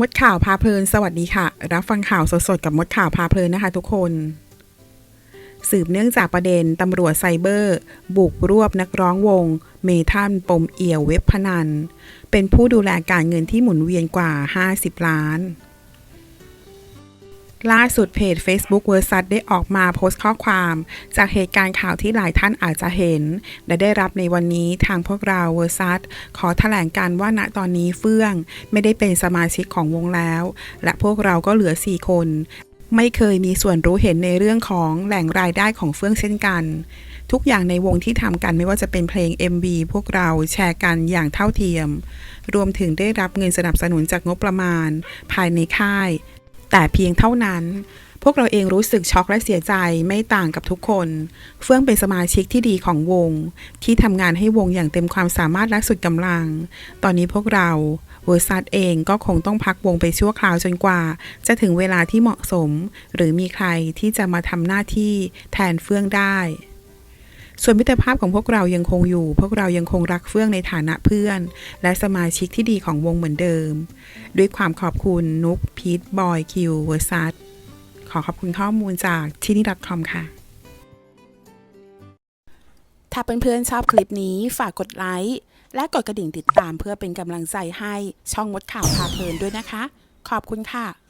มดข่าวพาเพลิน สวัสดีค่ะ รับฟังข่าวสดๆกับมดข่าวพาเพลินนะคะทุกคน สืบเนื่องจากประเด็นตำรวจไซเบอร์ บุกรวบนักร้องวง เมทัลปมเอี่ยวเว็บพนัน เป็นผู้ดูแลการเงินที่หมุนเวียนกว่า 50 ล้าน ล่าสุดเพจ Facebook v e r s a t ได้ออกมาโพสต์ข้อความ จากเหตุการณ์ข่าวที่หลายท่านอาจจะเห็น และได้รับในวันนี้ทางพวกเราเวอร์ซัตขอแถลงการว่าณตอนนี้เฟื่อง ไม่ได้เป็นสมาชิกของวงแล้ว และพวกเราก็เหลือ 4 คน ไม่เคยมีส่วนรู้เห็นในเรื่องของแหล่งรายได้ของเฟื่องเช่นกัน ทุกอย่างในวงที่ทำกันไม่ว่าจะเป็นเพลง MV พวกเราแชร์กันอย่างเท่าเทียม รวมถึงได้รับเงินสนับสนุนจากงบประมาณ ภายในค่าย แต่เพียงเท่านั้น พวกเราเองรู้สึกช็อกและเสียใจไม่ต่างกับทุกคน เฟื่องเป็นสมาชิกที่ดีของวง ที่ทำงานให้วงอย่างเต็มความสามารถและสุดกำลัง ตอนนี้พวกเราเวอร์ซัตเองก็คงต้องพักวงไปชั่วคราวจนกว่า จะถึงเวลาที่เหมาะสม หรือมีใครที่จะมาทำหน้าที่แทนเฟื่องได้ ส่วนมิตรภาพของพวกเรายังคงอยู่ พวกเรายังคงรักเฟื่องในฐานะเพื่อน และสมาชิกที่ดีของวงเหมือนเดิม ด้วยความขอบคุณนุกพีทบอยคิวเวอร์ซัตขอขอบคุณข้อมูลจากที่นี่ .com ค่ะ ถ้าเพื่อนๆชอบคลิปนี้ฝากกดไลค์และกดกระดิ่งติดตามเพื่อเป็นกำลังใจให้ช่องมดข่าวพาเพลินด้วยนะคะ ขอบคุณค่ะ